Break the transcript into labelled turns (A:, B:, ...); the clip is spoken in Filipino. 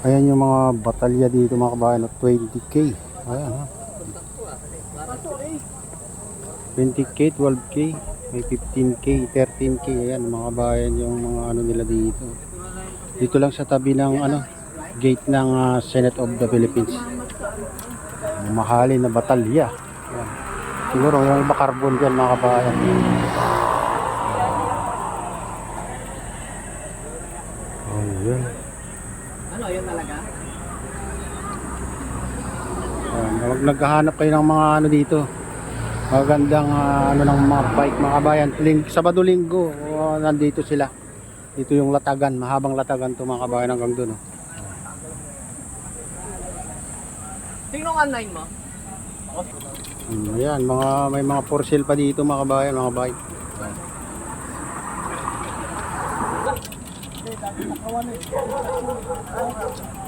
A: Ayan yung mga batalya dito mga kabayan. no? 20k. Ayan ha. 20k, 12k, may 15k, 13k. Ayan mga kabayan yung mga ano nila dito. Dito lang sa tabi ng ano, gate ng ah, Senate of the Philippines. Mahalin na batalya. Ayan. Siguro yung iba carbon dyan mga kabayan. Ayan.
B: Ano, yun talaga?
A: Huwag naghahanap kayo ng mga ano dito. Magandang ah, ano ng mga bike mga kabayan. Ling, Sabado linggo, oh, nandito sila. Dito yung latagan, mahabang latagan to mga kabayan hanggang doon. Oh.
B: Tingnan 9 mo.
A: Hmm, ayan, mga, may mga for sale pa dito mga kabayan, mga bike. Thank you.